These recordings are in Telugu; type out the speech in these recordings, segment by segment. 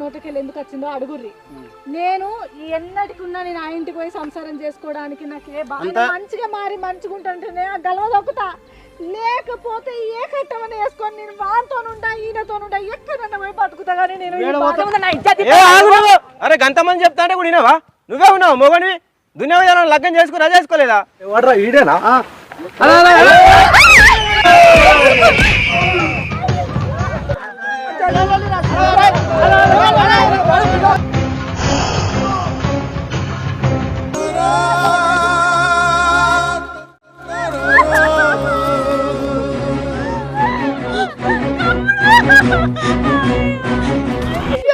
నోటికెళ్ళి ఎందుకు వచ్చిందో అడుగుర్రి. నేను ఎన్నటికి ఉన్నా నేను ఆ ఇంటికి పోయి సంసారం చేసుకోవడానికి నాకు ఏ బాగా మంచిగా మారి మంచిగా ఉంటుంటేనే ఆ గలవ దొక్కుతా లేకపోతే ఏ కట్టమని వేసుకొని నేను వారితో ఉంటా ఈయనతో ఉంటా ఎక్కడన్నా పోయి బతుకుతా కానీ నేను. అరే గంతమంది చెప్తా అంటే కూడా వినావా? నువ్వే ఉన్నావు మొగనివి. దునియా లగ్గం చేసుకురా చేసుకోలేదా? ఎవడ్రా ఈడేనా?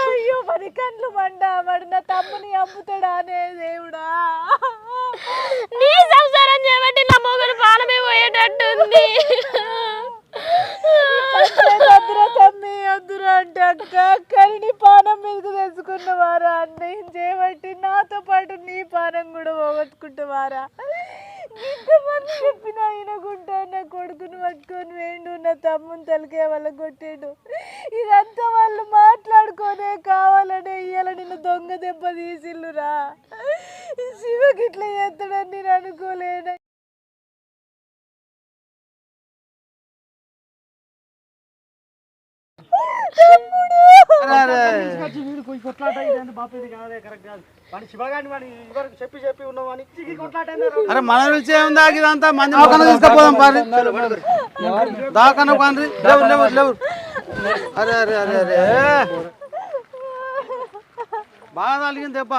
అయ్యో మరి కండ్లు మండ వాడు నా తమ్ముని అమ్ముతాడా అనే దేవుడా? నీ సంసారం చేయబట్టి నా మొగుడు పాలమే పోయేటట్టుంది. అద్దురా తమ్మి అద్దురా అంటే పానం మీదకు తెచ్చుకున్నవారా అన్నయ్యం చేయబట్టి నాతో పాటు నీ పానం కూడా పోగొట్టుకుంటావారా ఇంతమంది చెప్పిన అయినకుంటా నా కొడుకుని పట్టుకొని వేండు నా తమ్ముని తలకే వాళ్ళ కొట్టాడు. ఇదంతా వాళ్ళు మాట్లాడుకోనే కావాలనే ఇయ్యాల నిన్ను దొంగ దెబ్బ తీసిల్లురా. శివకి ఇట్లా చేస్తాడని నేను అనుకోలేను? అరే మన రుచి ఏముందా? ఇదంతా మంది దవాఖాన తీసుకుపోదాం పారి దవాఖాన పాండ్రి లేవు లేవు లేవు. అరే అరే అరే అరే. బాగా దెబ్బ.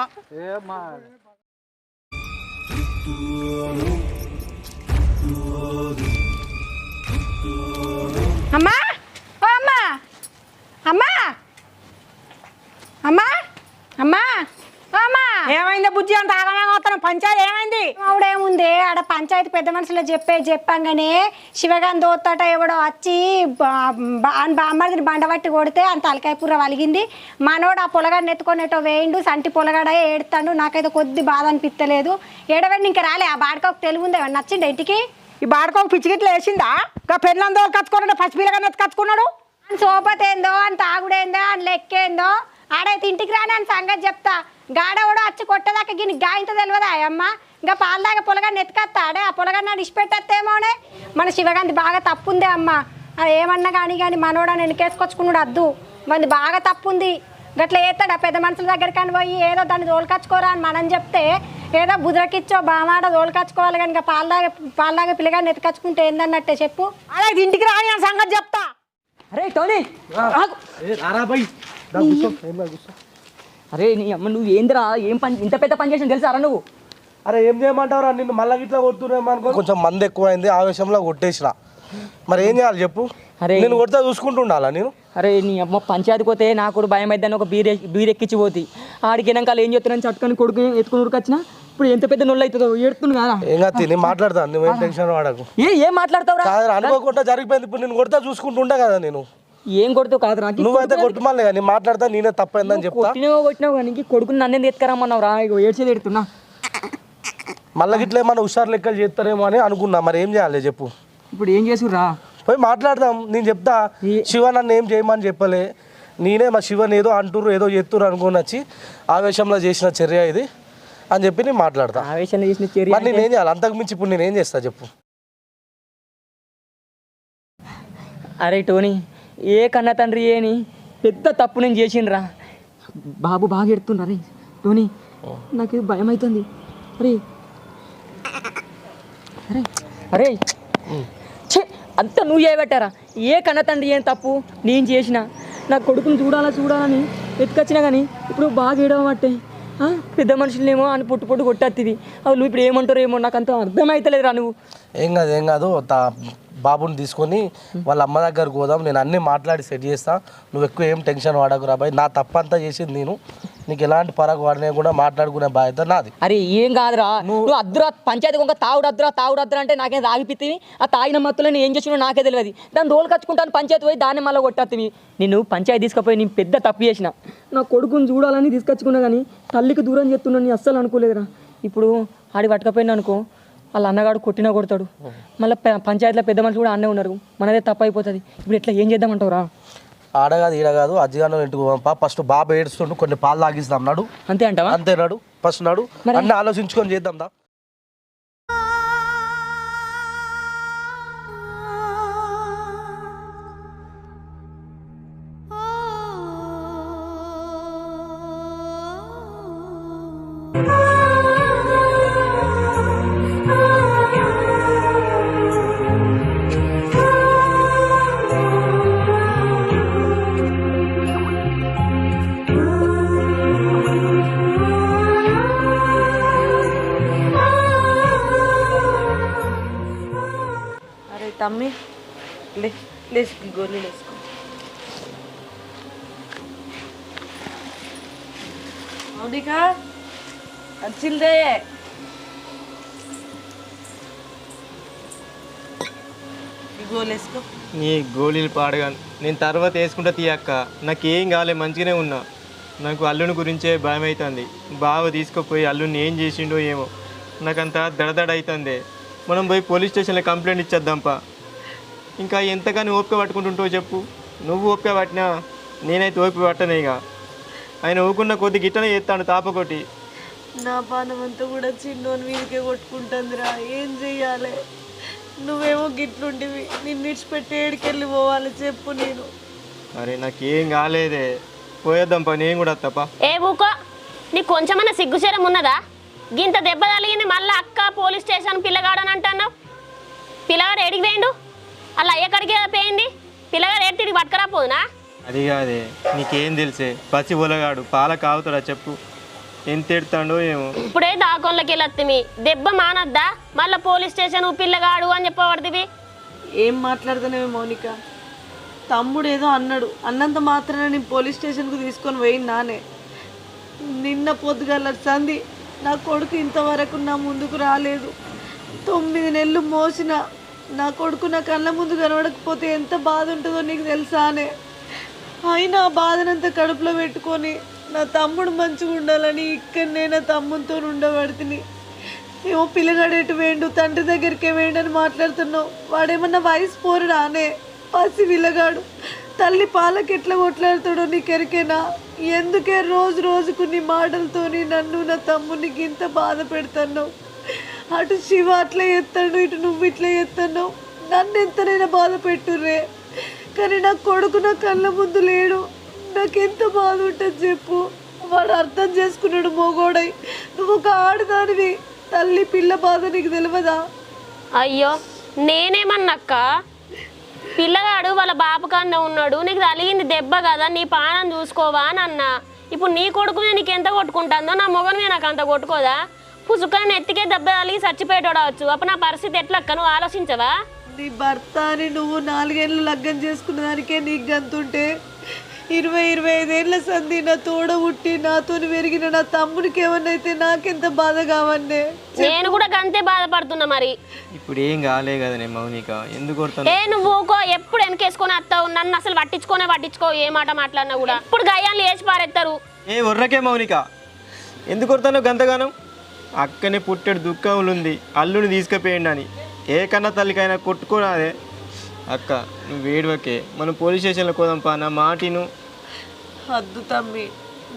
అమ్మా! అమ్మా! అమ్మా! అమ్మా! అమ్మా! అమ్మా! ఏమైంది బుజ్జి? అంత ఆగమే అవుతాను పంచాయతీ ఏమైంది? ఆవిడేముంది? ఆడ పంచాయతీ పెద్ద మనుషులు చెప్పే చెప్పంగానే శివగాన్ దోత్తట ఎవడో వచ్చి బామ్మడిని బండబట్టి కొడితే అంత అలకాయపూర వలిగింది. మనోడు ఆ పొలగాడిని ఎత్తుకొనేటో వేయిండు సంటి పొలగాడ ఏడుతాడు. నాకైతే కొద్ది బాధ అనిపించలేదు ఏడవండి ఇంకా రాలే. ఆ బాడకకు తెలుగు ఉంది? నచ్చిండే ఇంటికి? ఈ బాడకో పిచ్చిగిట్లు వేసిందా? ఇంకా పెళ్ళందో కచ్చుకున్నాడు పసిపిల్లగా కచ్చుకున్నాడు సోపతేందో అని తాగుడేందో అని లెక్కేందో ఆడైతే ఇంటికి రాని అని సంగతి చెప్తా. గాడవడో అచ్చి కొట్టదాకా గిని గాయంత తెలియదా అమ్మ? ఇంకా పాలదాకా పొలగాన్ని ఎత్తుకొస్తాడే ఆ పొలగాన్ని నాడు ఇష్టపెట్టేమోనే మన శివగాంధి బాగా తప్పుందే అమ్మ. అది ఏమన్నా కానీ కానీ మనోడని వెనకేసుకొచ్చుకున్నాడు అద్దు. మంది బాగా తప్పుంది. గట్ల చేస్తాడు ఆ పెద్ద మనుషుల దగ్గరికి అని పోయి ఏదో దాన్ని తోలుకచ్చుకోరా అని మనం చెప్తే ఏదో బుదరకిచ్చో బామాడ తోలుకచ్చుకోవాలి కానీ ఇంకా పాలదాగా పిల్లగాన్ని ఎత్తుకచ్చుకుంటే ఏందన్నట్టే చెప్పు. అదే ఇంటికి రాని అని సంగతి చెప్తా. అరే టోనీ! అరే నీ అమ్మ నువ్వు ఏందిరా? ఏం పని ఇంత పెద్ద పని చేసిన తెలుసారా నువ్వు? అరే ఏం చేయమంటావురా? నిన్ను మళ్ళా గిట్లా కొడుతున్నామనుకో కొంచెం మంది ఎక్కువైంది ఆవేశంలో కొట్టేసిన మరి ఏం చేయాలి చెప్పు? అరే. నేను కొడితే చూసుకుంటుండాలా నేను? అరే నీ అమ్మ పంచాయతీ పోతే నా కూడా భయం అయిద్దని ఒక బీర్ బీర్ ఎక్కించి పోతి. ఆడికి వెనకాల ఏం చెప్తున్నాను చట్టుకొని కొడుకు ఎత్తుకుని ఉరికొచ్చినా? ఇప్పుడు ఎంత పెద్ద నొల్లు అవుతుందో ఏడుతుంది కదా. ఏం తిని మాట్లాడతాను నువ్వేం టెన్షన్ పడకు. ఏ ఏం మాట్లాడతావురా? కాదు అనుకోకుండా జరిగిపోయింది ఇప్పుడు నేను కొడితే చూసుకుంటుంటా కదా నేను. ఏం కొడుతావు కాదు నాకు నువ్వైతే కొట్టుమల్లే నేను మాట్లాడతా నేనే తప్పైందని చెప్తా. కొట్టినావు కొట్టినావు కానీ కొడుకుని నన్ను ఎత్తుకరమ్మన్నావు రా? ఏడ్చేది ఎడుతున్నా మళ్ళీ గిట్ల ఏమన్నా హుషారు లెక్కలు చేస్తారేమో అని అనుకున్నా మరి ఏం చేయాలి చెప్పు. ఇప్పుడు ఏం చేసురా పోయి మాట్లాడదాం నేను చెప్తా శివ నన్ను ఏం చేయమని చెప్పలే. నేనే మా శివని ఏదో అంటుర్రు ఏదో చేస్తుర్రు అనుకుని వచ్చి ఆవేశంలో చేసిన చర్య ఇది. అని చెప్పి నేను మాట్లాడతా. ఆవేశంలో చేసిన చర్య మరి నేనేం చేయాలి? అంతకు మించి ఇప్పుడు నేను ఏం చేస్తా చెప్పు. అరే టోనీ ఏ కన్న తండ్రి ఏని పెద్ద తప్పు నేను చేసిండ్రా. బాబు బాగా ఎడుతుండ్రా రే. టోనీ నాకు భయం అవుతుంది అరే. అరే అరే. ఛే అంతా నువ్వు చేయబట్టారా? ఏ కన్న తండ్రి ఏం తప్పు నేను చేసిన? నా కొడుకుని చూడాలా చూడాలని ఎత్తుకొచ్చినా కానీ ఇప్పుడు బాగా ఏడవబట్టే. పెద్ద మనుషులనేమో అని పొట్టు పొట్టు కొట్టేది వాళ్ళు ఇప్పుడు ఏమంటారో ఏమో నాకు అంత అర్థమైతలేదురా నువ్వు. ఏం కాదు ఏం కాదు తా బాబుని తీసుకొని వాళ్ళ అమ్మ దగ్గరకు పోదాం నేను అన్నీ మాట్లాడి సెట్ చేస్తా. నువ్వు ఎక్కువ ఏం టెన్షన్ వాడకురా బాయ్. నా తప్పంతా చేసింది నేను. నీకు ఎలాంటి పరకు వాడినా కూడా మాట్లాడుకునే బాధ్యత నాది. అరే ఏం కాదురా. నువ్వు అద్దురా పంచాయతీ కొంక తాగుడు అద్దురా తాగుడు అద్దురా అంటే నాకేం తాగిపిత్తివి? ఆ తాగిన మత్తులో నేను ఏం చేసినా నాకే తెలియదు. దాన్ని రోలు కచ్చుకుంటాను పంచాయతీ పోయి దాన్ని మళ్ళీ కొట్టేత్తివి. నేను పంచాయతీ తీసుకుపోయి నేను పెద్ద తప్పు చేసిన. నా కొడుకుని చూడాలని తీసుకొచ్చుకున్నా కానీ తల్లికి దూరం చేస్తున్నా నేను అస్సలు అనుకోలేదురా. ఇప్పుడు ఆడి పట్టకపోయినా అనుకో వాళ్ళ అన్నగాడు కొట్టినా కొడతాడు. మళ్ళీ పంచాయతీలో పెద్ద మనుషులు కూడా అన్నే ఉన్నారు. మనదే తప్పు అయిపోతుంది ఇప్పుడు ఎట్లా ఏం చేద్దామంటావురా ఆడ కాదు ఈడ కాదు అజ్జిగాను ఇంటికి పంపా ఫస్ట్ బాబు ఏడుస్తుండు కొన్ని పాలు తాగిస్తాం నాడు. అంతే అంటావా? అంతే నాడు. ఫస్ట్ నాడు. అన్ని ఆలోచించుకొని చేద్దాం దా. గోళీలు వేసుకో. అవునికా? వచ్చిందే నీ గోళీలు పాడగా నేను తర్వాత వేసుకుంటా తీయక్క నాకేం కాలే మంచిగానే ఉన్నా. నాకు అల్లుని గురించే భయం అవుతుంది బావ తీసుకుపోయి అల్లుని ఏం చేసిండో ఏమో. నాకంతా దడదడ అవుతుంది మనం పోయి పోలీస్ స్టేషన్లో కంప్లైంట్ ఇచ్చేద్దాంపా. ఇంకా ఎంతగానో ఓపిక పట్టుకుంటుంటావు చెప్పు. నువ్వు ఓపిక పట్టినా నేనైతే ఓపిక పట్టనే ఇక. ఆయన ఊకున్న కొద్ది గిట్టనే చేస్తాను తాపకొట్టి. నా పానం అంతా కూడా చిన్నోని మీదకే కొట్టుకుంటుందిరా. ఏం చెయ్యాలి? నువ్వేమో గిట్లుంటివి. నిన్ను ఇడిచిపెట్టి ఏడికెళ్ళి పోవాలి చెప్పు నేను. అరే నాకేం కాలేదే. పోయేద్దాంపా నేను కూడా తప్ప ఏ ఊకో? నీకు కొంచెమన్నా సిగ్గుశరం ఉన్నదా? గింత దెబ్బ తగిలింది మళ్ళీ అక్క పోలీస్ స్టేషన్ పిల్లగాడని అంటున్నావు? పిల్లగాడు ఎడికి పోయిండు? అలా అయ్యక్కడికి పోయింది? పిల్లగాడు ఎడికి తిరిగి పట్టుకరా పోదునా అది కాదే నీకేం తెలిసే? పసి ఒలగాడు పాల కావుతాడా చెప్పు. ఎంత ఎడతాడో ఏమో. ఇప్పుడే దాకోళ్ళకి వెళ్ళొత్తిమి దెబ్బ మానద్దా? మళ్ళీ పోలీస్ స్టేషన్ పిల్లగాడు అని చెప్పబడుతుంది. ఏం మాట్లాడుతున్నావే మౌనిక? తమ్ముడు ఏదో అన్నాడు. అన్నంత మాత్రాన నేను పోలీస్ స్టేషన్కు తీసుకొని పోయింది నానే. నిన్న పొద్దుగల సంధి నా కొడుకు ఇంతవరకు నా ముందుకు రాలేదు. తొమ్మిది నెలలు మోసిన నా కొడుకు నా కళ్ళ ముందు కనబడకపోతే ఎంత బాధ ఉంటుందో నీకు తెలుసా అనే. అయినా ఆ బాధనంతా కడుపులో పెట్టుకొని నా తమ్ముడు మంచిగా ఉండాలని ఇక్కడనే నా తమ్ముతో ఉండబడితిని. ఏమో పిల్లగాడు ఎటు తండ్రి దగ్గరికే వేండు అని మాట్లాడుతున్నావు. వాడేమన్నా వయసు పోరుడా అనే. పసి పిల్లగాడు. తల్లి పాలకి ఎట్లా కొట్లాడుతాడో నీకెరికేనా ఎందుకే రోజు రోజుకు నీ మాటలతోని నన్ను నా తమ్ముడికి ఇంత బాధ పెడుతున్నావు? అటు శివ అట్లా ఎత్తాడు ఇటు నువ్వు ఇట్లా ఎత్తాను నన్ను ఎంతనైనా బాధ పెట్టుర్రే. కానీ నా కొడుకు నా కళ్ళ ముందు లేడు. నాకెంత బాధ ఉంటుంది చెప్పు. వాడు అర్థం చేసుకున్నాడు మోగోడై. నువ్వు ఒక ఆడదానివి. తల్లి పిల్ల బాధ నీకు తెలియదా అయ్యో నేనేమన్నక్క? పిల్లగాడు వాళ్ళ బాపు ఉన్నాడు. నీకు తలిగింది దెబ్బ కదా నీ పానం చూసుకోవా అని అన్నా. ఇప్పుడు నీ కొడుకు నేను నీకు ఎంత కొట్టుకుంటుందో నా మొగని నాకు అంత కొట్టుకోదా? పుసుకొని ఎత్తికే దెబ్బ తలిగి చచ్చిపోయేటోడవచ్చు. అప్పుడు నా పరిస్థితి ఎట్లక్క నువ్వు ఆలోచించవా? నీ భర్త అని నువ్వు నాలుగేళ్ళు లగ్గం చేసుకున్న దానికే నీకు గంతుంటే ఇరవై ఇరవై ఐదేళ్ళ సంధి నా తోడ ఉట్టి నాతో పెరిగిన నా తమ్మునికి ఏమన్నైతే నాకెంత బాధ కావన్నే? నేను కూడా గంతే బాధపడుతున్నా మరి. ఇప్పుడు ఏం కాలే కదనే మౌనిక. ఎందుకు ఏ నువ్వు ఊకో ఎప్పుడు వెనకేసుకొని వస్తావు నన్ను అసలు పట్టించుకోనే పట్టించుకో ఏ మాట మాట్లాడినా కూడా. ఇప్పుడు గయ్యాలు వేసి పారెత్తారు? ఏ ఉర్రకే మౌనిక. ఎందుకు కొడతాను గంతగానం? అక్కనే పుట్టెడు దుఃఖములుంది. అల్లుని తీసుకుపోయండి అని. ఏ కన్న తల్లికైనా కొట్టుకోరాదే. అక్క నువ్వు వేడువకే మనం పోలీస్ స్టేషన్లో పోదాంపా నా మాటిను అద్దు తమ్మి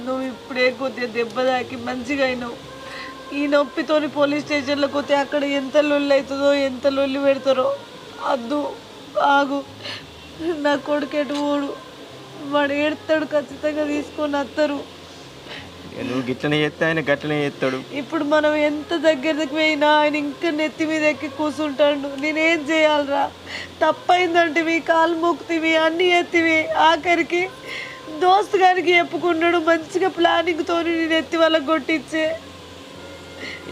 నువ్వు ఇప్పుడే కొద్దిగా దెబ్బ తాకి మంచిగా అయినావు ఈ నొప్పితోని పోలీస్ స్టేషన్లోకి పోతే అక్కడ ఎంత లొల్లి అవుతుందో ఎంత లొల్లి పెడతారో. అద్దు ఆగు. నా కొడుకెటు ఎటు వాడు ఏడుతాడు ఖచ్చితంగా తీసుకొని వస్తారు నువ్వు గిట్లనే చేస్తే ఆయన గట్లనే చేస్తాడు. ఇప్పుడు మనం ఎంత దగ్గరికి పోయినా ఆయన ఇంకా నెత్తి మీద ఎక్కి కూర్చుంటాడు నేనేం చేయాలరా? తప్పైందంటివి కాలు మొక్కుతివి అన్నీ ఎత్తివి. ఆఖరికి దోస్తు గారికి చెప్పుకున్నాడు మంచిగా ప్లానింగ్తో నేను ఎత్తి వాళ్ళకి కొట్టించే.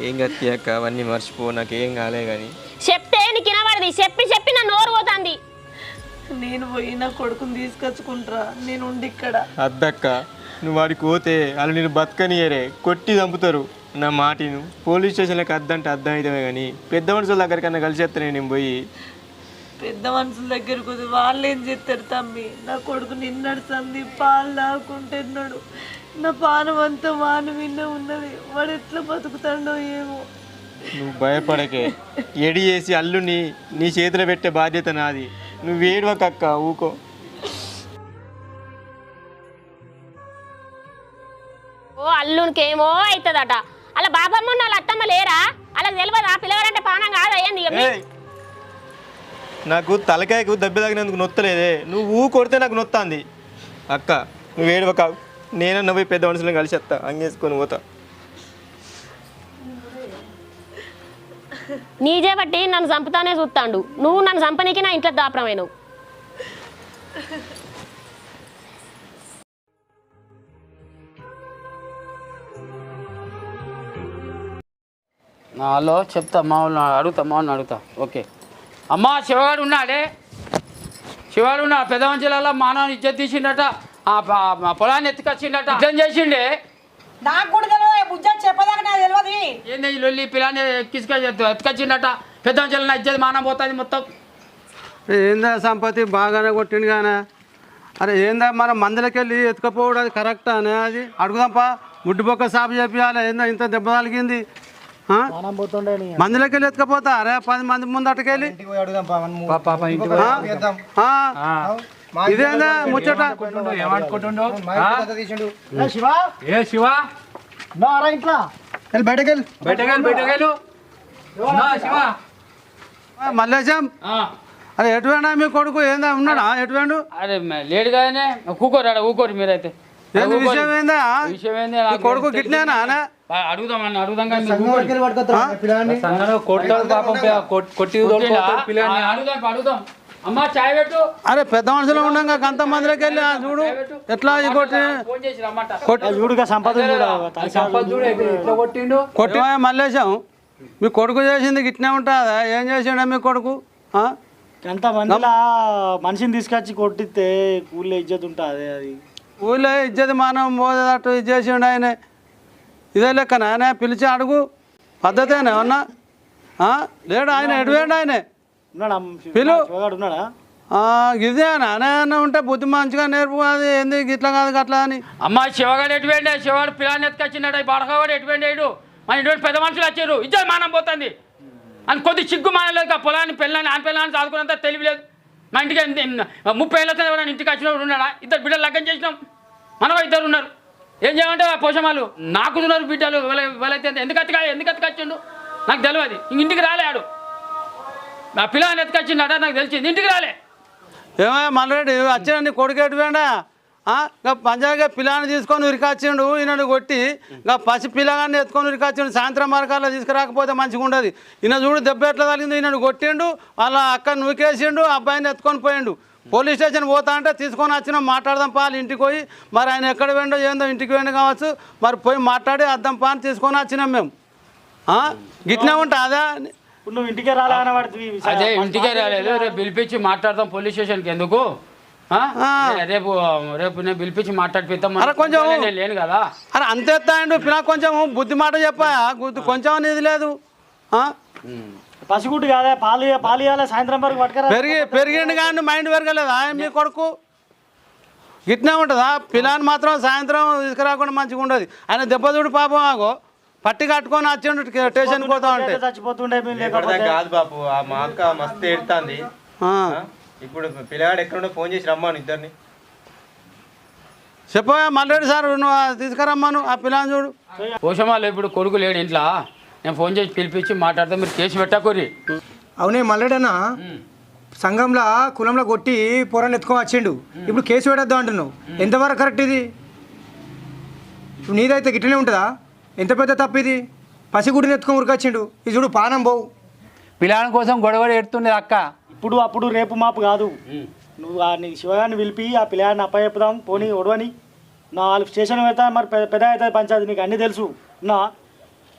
ఏం గత్తి అక్క? అవన్నీ మర్చిపో నాకేం కాలే కానీ చెప్తే నీకు వినబడది. చెప్పి చెప్పి నా నోరు పోతుంది. నేను పోయి నా కొడుకుని తీసుకొచ్చుకుంటారా. నేను ఉండి ఇక్కడ. అద్దక్క. నువ్వు వాడికి పోతే వాళ్ళు నేను బతకనియరే కొట్టి చంపుతారు. నా మాటిను పోలీస్ స్టేషన్లకు అద్దంటే అర్థం అవుతామే కానీ పెద్ద మనుషుల దగ్గరికన్నా కలిసి వస్తానే నేను పోయి పెద్ద మనుషుల దగ్గరకు పోతే వాళ్ళు ఏం చేస్తారు తమ్మి? నా కొడుకు నిన్నడుతుంది పాలు తాగుకుంటున్నాడు నా పానం అంతా వాన విన్న ఉన్నది. వాడు ఎట్లా బతుకుతాడో ఏమో. నువ్వు భయపడకే. ఎడి చేసి అల్లుని నీ చేతిలో పెట్టే బాధ్యత నాది. నువ్వు ఏడవకక్క ఊకో. ఓ అల్లునికేమో అవుతుందట అలా బాబమ్మ ఉన్న వాళ్ళ అత్తమ్మ లేరా? అలా తెలియదు ఆ పిల్లగాడంటే పానం కాదు అయ్యింది! నాకు తలకాయకు దెబ్బ తగినందుకు నొత్తలేదే. నువ్వు ఊ కొడితే నాకు నొత్తాంది. అక్క నువ్వు ఏడవక నేనన్న పోయి పెద్ద మనుషులను కలిసి వస్తా. అంగేసుకొని పోతా. నీజే బట్టి నన్ను చంపుతానే చూస్తాండు. నువ్వు నన్ను చంపనీకి నా ఇంట్లో దాపరమైనవు. హలో చెప్తా మా వాళ్ళని అడుగుతా మా వాళ్ళని అడుగుతా. ఓకే. అమ్మా శివగాడు ఉన్నాడే. శివగాడు ఉన్నా పెద్ద మంచిల మానవుని ఇజ్జత్ తీసిండట ఆ పొలాన్ని ఎత్తుకొచ్చిండట. ఇట్లా చేసిండే? నాకు కూడా తెలియదు బుజ్జ చెప్పదాకా నాకు తెలియదు ఏంది ఈ లొల్లి పిల్లాన్ని ఎక్కిసుక ఎత్తుకొచ్చిండట? మంచిల నా ఇజ్జత్ మానం పోతుంది మొత్తం. ఏందా సంపత్తి బాగానే కొట్టిండు కానీ అరే ఏందా మన మందులకి వెళ్ళి ఎత్తుకపోవడం అది కరెక్టా అనే అది? అడుగుదాంపా ముడ్డుబొక్క సాపు చెప్పాలి ఏందా ఇంత దెబ్బ తగిలింది? ఆ? మందులకి వెళ్ళి ఎత్తుకపోతా? అరే పది మంది ముందు అటుకెళ్ళి? ఇదేందా ముచ్చట? ఏమనుకుంటుండో ఏ శివ? బయటకెళ్ళి. బయటకెళ్ళు బయటకెళ్ళు. నా శివ. మల్లేశం? ఆ. అరే ఎటువేనా మీ కొడుకు? ఏందా ఉన్నాడా? ఎటువేండు అరే లేడు కదనే. కూకోరు ఆడ ఊకోరు మీరైతే. విషయం ఏందా? విషయం కొడుకు అడుగుదాం అన్న అడుగుదాం కొట్టి కొట్టిండా? ఆ, అడుగుదాం అడుగుదాం. అమ్మా చాయ్ పెట్టు. అరే పెద్ద మనుషులు ఉండగా అంత మందిలోకి వెళ్ళి చూడు ఎట్లా కొట్టి మల్లేశం. మీ కొడుకు చేసింది గిట్నే ఉంటుందా? ఏం చేసిండా మీ కొడుకు? ఆ? అంత మందిలా మనిషిని తీసుకొచ్చి కొట్టిస్తే ఊళ్ళో ఇజ్జత్ ఉంటుంది అది? ఊళ్ళో ఇజ్జతి మానం పోదేటట్టు ఇది చేసిండు ఆయన. ఇదే లెక్క నాయన పిలిచి అడుగు. పద్ధతేనా ఏమన్నా? ఆ? లేడు ఆయన ఎడువేండు ఆయన? ఉన్నాడా? పిలు. ఆ, ఇదే నాన్న ఉంటే బుద్ధి మంచిగా నేర్పు అది ఏంది గిట్లా కాదు గట్లా అని. అమ్మా శివగాడు ఎటువంటి శివగాడు పిల్లాన్ని ఎత్తుకొచ్చిండట. ఈ బడకవాడు ఎటువంటి మన ఇటువంటి పెద్ద మనుషులు వచ్చారు. ఇజ్జత్ మానం పోతుంది. అని కొద్ది సిగ్గు మానలేదు ఆ పొలాన్ని పెళ్ళాన్ని ఆన్ పెళ్ళాన్ని చదువుకున్నంత తెలివి లేదు. మా ఇంటికి ముప్పై ఏళ్ళ తర్వాత ఇంటికి వచ్చినప్పుడు ఉన్నాడా? ఇద్దరు బిడ్డలు లగ్గం చేసినాం. మనవ ఇద్దరు ఉన్నారు. ఏం చేయమంటే ఆ పోషమాలు? నాకు ఉన్నారు బిడ్డలు. వీళ్ళ- వీళ్ళైతే ఎందుకు ఎత్తుక ఎందుకు అతికొచ్చిండు? నాకు తెలియదు ఇంటికి రాలే ఆడు. ఆ పిల్లని ఎత్తుకొచ్చిండట నాకు తెలిసింది. ఇంటికి రాలే. ఏమో మల్లరెడ్డి వచ్చిన నీ కొడుకు పంజాగా పిల్లాన్ని తీసుకొని ఉరికొచ్చిండు ఈయనను కొట్టి ఇంకా పసి పిల్లగాన్ని ఎత్తుకొని ఉరికొచ్చిండు సాయంత్రం వరకల్లా తీసుకురాకపోతే మంచిగా ఉండదు ఈయన చూడు దెబ్బ ఎట్లా తగిలింది ఈయనను కొట్టిండు వాళ్ళ అక్క నూకేసిండు అబ్బాయిని ఎత్తుకొని పోయిండు. పోలీస్ స్టేషన్ పోతా అంటే తీసుకొని వచ్చినాం మాట్లాడదాం పా ఇంటికి పోయి. మరి ఆయన ఎక్కడ వెండో ఏందో ఇంటికి వెండి కావచ్చు. మరి పోయి మాట్లాడి అద్దం పా అని తీసుకొని వచ్చినాం మేము. ఆ? గిట్నే ఉంటా అదా? నువ్వు ఇంటికే రాలే అదే ఇంటికే రాలేదు రేపు పిలిపించి మాట్లాడదాం పోలీస్ స్టేషన్కి ఎందుకు? రేపు రేపు నేను పిలిపించి మాట్లాడిపిస్తాం అరే కొంచెం- నేను లేను కదా. అరే అంత ఎత్తాయండు పిల్ల కొంచెం బుద్ధి మాట చెప్పా. గుద్దు- కొంచెం అనేది లేదు. ఆ? పసిగుడ్డు కాదా పాలు పాలు ఇవ్వాలి సాయంత్రం వరకు పట్టుకరా. పెరిగి పెరిగిండు కానీ మైండ్ పెరగలేదు? ఆయన మీ కొడుకు? గిట్నే ఉంటుందా? పిల్లని మాత్రం సాయంత్రం తీసుకురాకుండా మంచిగా ఉండదు. ఆయన దెబ్బతోడు పాపం ఆగో. పట్టి కట్టుకొని వచ్చిండు స్టేషన్కి పోతా ఉంటే. చచ్చిపోతుండే కాదు బాపు ఆ మా అక్క మస్తు ఎడుతుంది ఆ. ఇప్పుడు పిల్లగాడు ఎక్కడుండో ఫోన్ చేసి రమ్మాను ఇద్దరిని. చెప్పవా మల్లెడు సార్ నువ్వు ఆ తీసుకురమ్మాను ఆ పిల్లని చూడు. పోషమాలు ఇప్పుడు కొడుకు లేడు ఇంట్లో. నేను ఫోన్ చేసి పిలిపించి మాట్లాడితే మీరు కేసు పెట్టకూరి అవునే మల్లెడన్నా సంఘంలో కులంలో కొట్టి పొరాన్ని ఎత్తుకొని వచ్చిండు. ఇప్పుడు కేసు పెడద్దాం అంటున్నావు. ఎంతవరకు కరెక్ట్ ఇది? ఇప్పుడు నీదైతే గిట్లనే ఉంటుందా? ఎంత పెద్ద తప్పు ఇది? పసిగుడిని ఎత్తుకొని ఉరికొచ్చిండు. ఇది చూడు పానం పోవు పిల్లాని కోసం గొడవ ఎడుతుండే అక్క. ఇప్పుడు అప్పుడు రేపు మాపు కాదు. నువ్వు ఆ నీ శివగారిని పిలిపి ఆ పిల్లాడిని అప్ప చెప్పుదాం పోనీ ఒడవని నాలుగు స్టేషన్ పెడతా మరి పెద్ద పెద్ద అవుతుంది పంచాయతీ నీకు అన్నీ తెలుసు. నా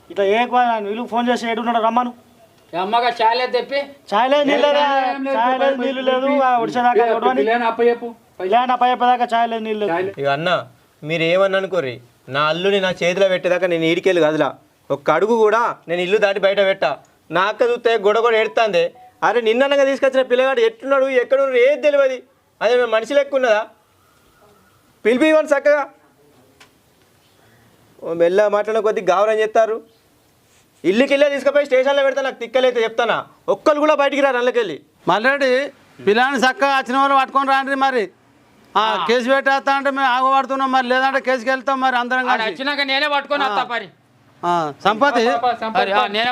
ఇట్లా ఏ వీళ్ళు ఫోన్ చేసి ఏడున్నాడు రమ్మను. అమ్మగా తెప్పి? లేదు నీళ్ళు లేదా? చాయ్ లేదు నీళ్ళు లేదు ఒడిసేదాకా ఒడవని లేదు నీళ్ళు లేదు. ఇక అన్న మీరు ఏమన్నా అనుకోర్రి నా అల్లుని నా చేతిలో పెట్టేదాకా నేను ఈడికెళ్ళి కదలా. ఒక్క అడుగు కూడా నేను ఇల్లు దాటి బయట పెట్టా. నా అక్క చూస్తే గొడవ కూడా ఎడుతుంది అరే నిన్ననగా తీసుకొచ్చిన పిల్లగాడు ఎట్లున్నాడు ఎక్కడ ఏది తెలియదు అదే మేము మనిషి లెక్క ఉన్నదా? పిలిపి ఇవ్వండి చక్కగా. మెల్ల మాట్లాడిన కొద్దీ గావరం చేస్తారు. ఇల్లుకిల్లే తీసుకుపోయి స్టేషన్లో పెడతా నాకు తిక్కలైతే చెప్తానా? ఒక్కరు కూడా బయటికి రారు అందుకెళ్ళి మల్లెడ్డి పిల్లని చక్కగా వచ్చిన వాళ్ళు పట్టుకొని రాండి మరి. ఆ, కేసు పెట్టేస్తా అంటే మేము ఆగబడుతున్నాం మరి లేదంటే కేసుకి వెళ్తాం మరి అందరం వచ్చినాక నేనే పట్టుకొని వస్తా పరి. ఆ, సంపతి. నేనే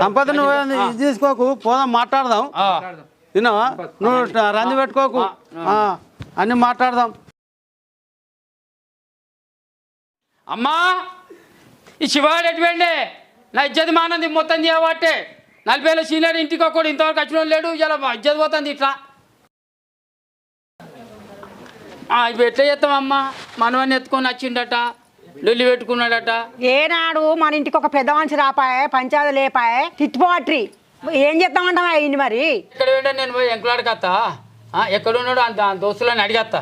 సంపతి. నువ్వు ఇది తీసుకోకు పోదాం మాట్లాడదాం. విన్నావా నువ్వు రంది పెట్టుకోకు. ఆ, అన్ని మాట్లాడదాం. అమ్మా ఈ శివాడు ఎటువంటి నా ఇజ్జత్ మానంది మొత్తం చేయబట్టే నలభై ఏళ్ళ సీనియర్ ఇంటికి ఒక్కడు ఇంతవరకు వచ్చిన లేడు ఇలా ఇజ్జత్ పోతుంది ఇట్లా. ఇవి ఎట్లా చేస్తామమ్మా మనవన్ని ఎత్తుకొని వచ్చిండట. లొల్లి పెట్టుకున్నాడట. ఏనాడు మన ఇంటికి ఒక పెద్ద మనిషి రాపాయే పంచాయతీ లేపాయే తిట్టిపోవట్రి ఏం చేద్దామంటావా అయింది మరి? ఇక్కడ నేను పోయి ఎంకులాడకత్తా ఎక్కడ ఉన్నాడు అంత దోస్తులని అడిగత్తా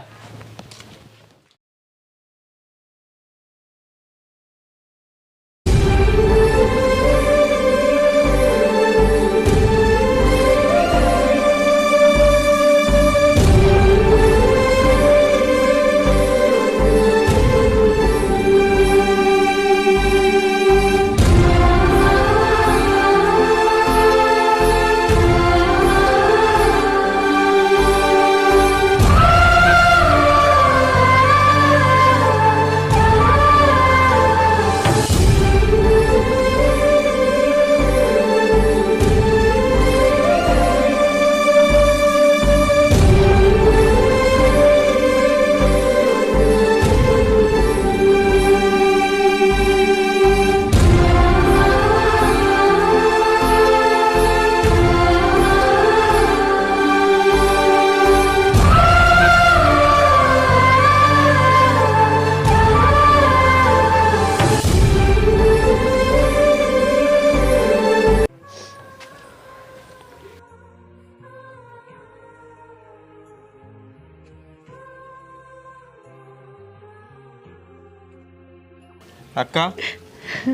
అక్క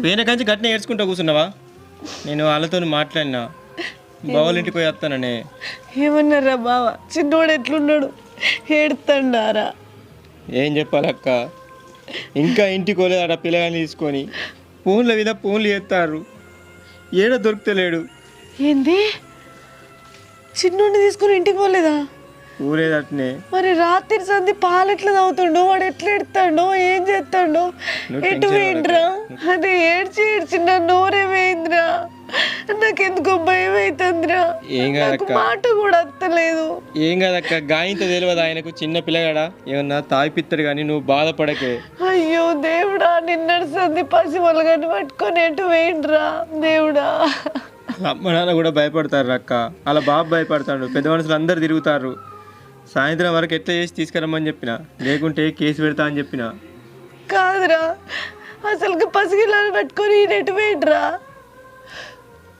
పోయిన కంచి గట్టిన ఏడ్చుకుంటూ కూర్చున్నావా? నేను వాళ్ళతో మాట్లాడినా. బావోళ్ళ ఇంటికి పోయి వస్తాననే. ఏమన్నారా బావ? చిన్నోడు ఎట్లున్నాడు? ఏడుతండారా ఏం చెప్పాలక్క ఇంకా ఇంటికి పోలేదట పిల్లగాని తీసుకొని. ఫోన్ల మీద ఫోన్లు చేస్తారు. ఏడ దొరుకుతలేడు. ఏంది? చిన్నోడిని తీసుకుని ఇంటికి పోలేదా? ఊరేదట్నే. మరి రాత్రి సంధి పాలు ఎట్లా తాగుతుండో వాడు ఎట్లా ఎడతాడో ఏం చేస్తాడో? ఎటు వేయండిరా అదే ఏడ్చి ఏడ్చి నా నోరే వేయిందిరా నాకెందుకో భయం అవుతుందిరా ఏం కాదక్క? మాట కూడా అత్తలేదు. ఏం కాదక్క? గాయంతో తెలియదు ఆయనకు చిన్న పిల్లగాడా? ఏమన్నా తాగిపిస్తాడు కానీ నువ్వు బాధపడకే. అయ్యో దేవుడా సంధి పసి మొలగని పట్టుకొని ఎటు వేయండిరా దేవుడా. అమ్మ నాన్న కూడా భయపడతారు అక్క. అలా బాబు భయపడతాడు. పెద్ద మనుషులు అందరు తిరుగుతారు. సాయంత్రం వరకు ఎట్లా చేసి తీసుకురమ్మని చెప్పిన? లేకుంటే కేసు పెడతా అని చెప్పిన? కాదురా. అసలు పసిగిళ్ళని పెట్టుకొని ఎటు వేయండిరా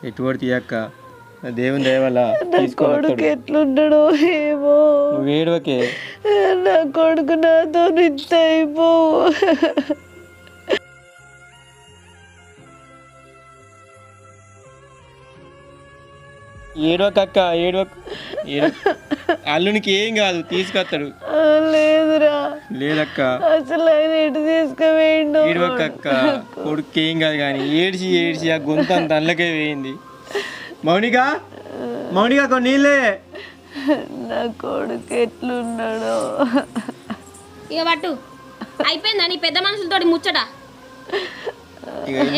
ఎటువంటి తీయక్క దేవుని దయ వల్ల నా తీసుకొని కొడుకు. ఎట్లున్నాడో ఏమో. నువ్వు ఏడవకే. నా కొడుకు నాతో నిత్త అయిపో. ఏడవకక్క ఏడవక ఏడవ అల్లునికి ఏం కాదు తీసుకొస్తాడు. లేదురా. లేదక్క. అసలు ఆయన ఎటు తీసుకువేయండు ఏడవకక్క కొడుకు ఏం కాదు కానీ ఏడిచి ఏడిచి ఆ గొంత అంత అల్లకే వేయింది మౌనిక మౌనిక కొన్ని నీళ్ళే. నా కొడుకు ఎట్లున్నాడో. ఇక పట్టు. అయిపోయిందా నీ పెద్ద మనుషులతోటి ముచ్చట?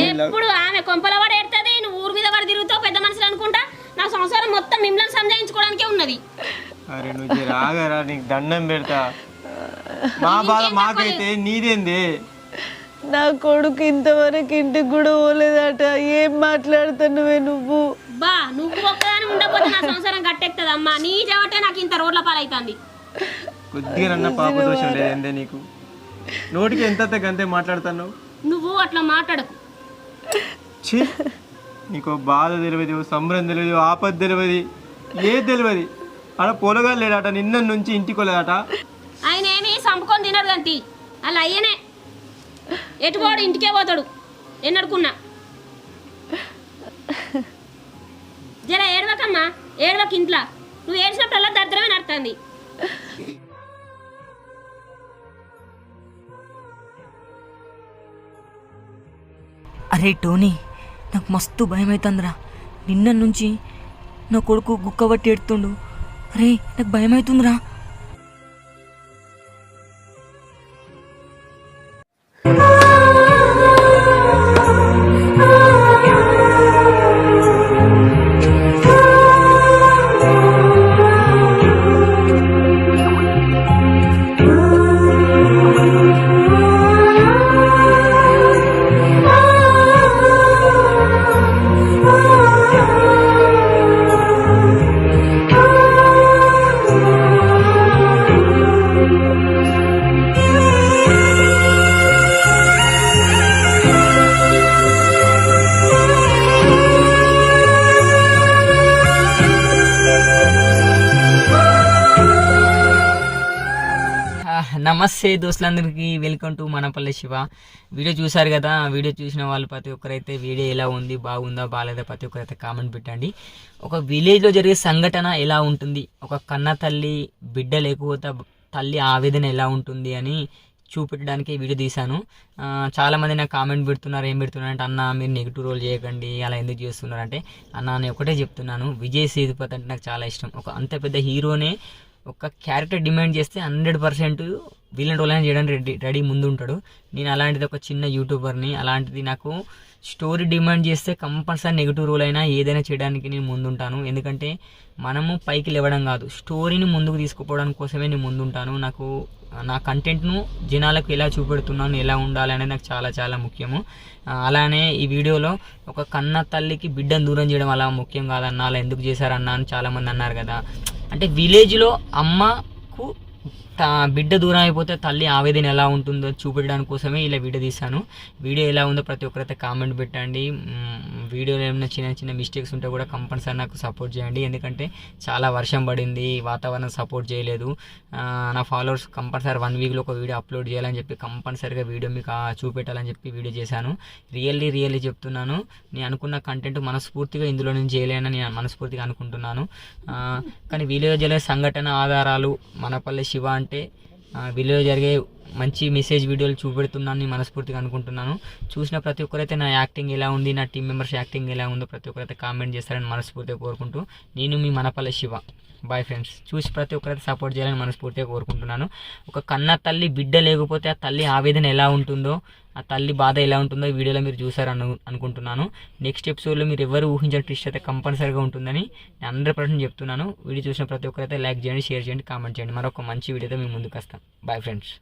ఎప్పుడు ఆమె కొంపల వాడు ఎడుతుంది నువ్వు ఊరు మీద వాడు తిరుగుతావు పెద్ద మనుషులు అనుకుంటా? నా సంసారం మొత్తం మిమ్మల్ని సంజాయించుకోవడానికే ఉన్నది. అరే నువ్వు జర ఆగరా నీకు దండం పెడతా. మా బాధ మాకైతే నీదేంది. నా కొడుకు ఇంతవరకు ఇంటికి కూడా పోలేదట. ఏం మాట్లాడుతున్నావే నువ్వు? బా నువ్వు ఒక్కదాని ఉండకపోతే నా సంసారం కట్టెక్తుంది అమ్మా నీ చెబట్టే నాకు ఇంత రోడ్ల పాలవుతుంది కొద్దిగా నన్న పాప దోషం లేదందే నీకు? నోటికి ఎంత గంతే మాట్లాడుతున్నావు? నువ్వు అట్లా మాట్లాడకు. ఛీ. నీకు బాధ తెలియదు సంబరం తెలియదు ఆపద తెలియదు ఏది తెలియదు. ఆడ పొలగా లేడట నిన్న నుంచి ఇంటికి వెళ్ళాడట ఆయన ఏమి సంపుకొని తినడు గంతి. అలా అయ్యనే. ఎటు పోడు ఇంటికే పోతాడు. ఎన్నడుకున్నా. జర ఏడవకమ్మా ఏడవక ఇంట్లో. నువ్వు ఏడ్చినప్పుడల్లా దరిద్రమే నడుతుంది. అరే టోనీ నాకు మస్తు భయం అవుతుందిరా నిన్న నుంచి నా కొడుకు గుక్క పట్టి ఎడుతుండు. అరే నాకు భయం అవుతుందిరా నమస్తే దోస్తులందరికీ welcome to Manapalli Shiva. Video చూశారు కదా వీడియో చూసిన వాళ్ళు ప్రతి ఒక్కరైతే వీడియో ఎలా ఉంది బాగుందా బాగాలేదా ప్రతి ఒక్కరైతే కామెంట్ పెట్టండి. ఒక విలేజ్లో జరిగే సంఘటన ఎలా ఉంటుంది? ఒక కన్న తల్లి బిడ్డ లేకపోతే తల్లి ఆవేదన ఎలా ఉంటుంది అని చూపెట్టడానికి వీడియో తీశాను. చాలామంది నాకు కామెంట్ పెడుతున్నారు ఏం పెడుతున్నారు అంటే అన్న మీరు నెగిటివ్ రోల్ చేయకండి అలా ఎందుకు చేస్తున్నారు? అంటే అన్న నేను ఒకటే చెప్తున్నాను విజయ్ సేతుపతి అంటే నాకు చాలా ఇష్టం. ఒక అంత పెద్ద హీరోనే ఒక క్యారెక్టర్ డిమాండ్ చేస్తే హండ్రెడ్ పర్సెంట్ వీళ్ళని రోల్ అయినా చేయడానికి రెడీ రెడీ ముందు ఉంటాడు నేను అలాంటిది ఒక చిన్న యూట్యూబర్ని అలాంటిది నాకు స్టోరీ డిమాండ్ చేస్తే కంపల్సరీ నెగిటివ్ రోల్ అయినా ఏదైనా చేయడానికి నేను ముందుంటాను. ఎందుకంటే మనము పైకి లేవడం కాదు స్టోరీని ముందుకు తీసుకుపోవడం కోసమే నేను ముందుంటాను. నాకు నా కంటెంట్ను జనాలకు ఎలా చూపెడుతున్నాను ఎలా ఉండాలి అనేది నాకు చాలా చాలా ముఖ్యము. అలానే ఈ వీడియోలో ఒక కన్న తల్లికి బిడ్డను దూరం చేయడం అలా ముఖ్యం కాదన్నా అలా ఎందుకు చేశారన్నా అని చాలామంది అన్నారు కదా. అంటే విలేజ్లో అమ్మకు బిడ్డ దూరం అయిపోతే తల్లి ఆవేదన ఎలా ఉంటుందో చూపించడానికి కోసమే ఇలా వీడియో తీశాను. వీడియో ఎలా ఉందో ప్రతి ఒక్కరైతే కామెంట్ పెట్టండి. వీడియోలో ఏమైనా చిన్న చిన్న మిస్టేక్స్ ఉంటే కూడా కంపల్సరీ నాకు సపోర్ట్ చేయండి. ఎందుకంటే చాలా వర్షం పడింది వాతావరణం సపోర్ట్ చేయలేదు. నా ఫాలోవర్స్ కంపల్సరీ వన్ వీక్లో ఒక వీడియో అప్లోడ్ చేయాలని చెప్పి కంపల్సరీగా వీడియో మీకు చూపెట్టాలని చెప్పి వీడియో చేశాను. రియల్లీ రియల్లీ చెప్తున్నాను. నేను అనుకున్న కంటెంట్ మనస్ఫూర్తిగా ఇందులో నుంచి చేయలేనని నేను మనస్ఫూర్తిగా అనుకుంటున్నాను. కానీ వీడియో జరిగే సంఘటన ఆధారాలు మనపల్లి శివ అంటే వీడియో జరిగే మంచి మెసేజ్ వీడియోలు చూపెడుతున్నాను నేను మనస్ఫూర్తిగా అనుకుంటున్నాను. చూసిన ప్రతి ఒక్కరైతే నా యాక్టింగ్ ఎలా ఉంది నా టీం మెంబర్స్ యాక్టింగ్ ఎలా ఉందో ప్రతి ఒక్కరైతే కామెంట్ చేస్తారని మనస్ఫూర్తిగా కోరుకుంటూ నేను మీ మనపల్లి శివ. బాయ్ ఫ్రెండ్స్ చూసి ప్రతి ఒక్కరైతే సపోర్ట్ చేయాలని మనస్ఫూర్తిగా కోరుకుంటున్నాను. ఒక కన్న తల్లి బిడ్డ లేకపోతే ఆ తల్లి ఆవేదన ఎలా ఉంటుందో ఆ తల్లి బాధ ఎలా ఉంటుందో ఈ వీడియోలో మీరు చూసారని అనుకుంటున్నాను. నెక్స్ట్ ఎపిసోడ్లో మీరు ఎవరు ఊహించిన ట్విస్ట్ అయితే కంపల్సరీగా ఉంటుందని నేను హండ్రెడ్ పర్సెంట్ చెప్తున్నాను. వీడియో చూసిన ప్రతి ఒక్కరైతే లైక్ చేయండి షేర్ చేయండి కామెంట్ చేయండి. మరొక మంచి వీడియోతో మేము ముందుకు వస్తాం. Bye friends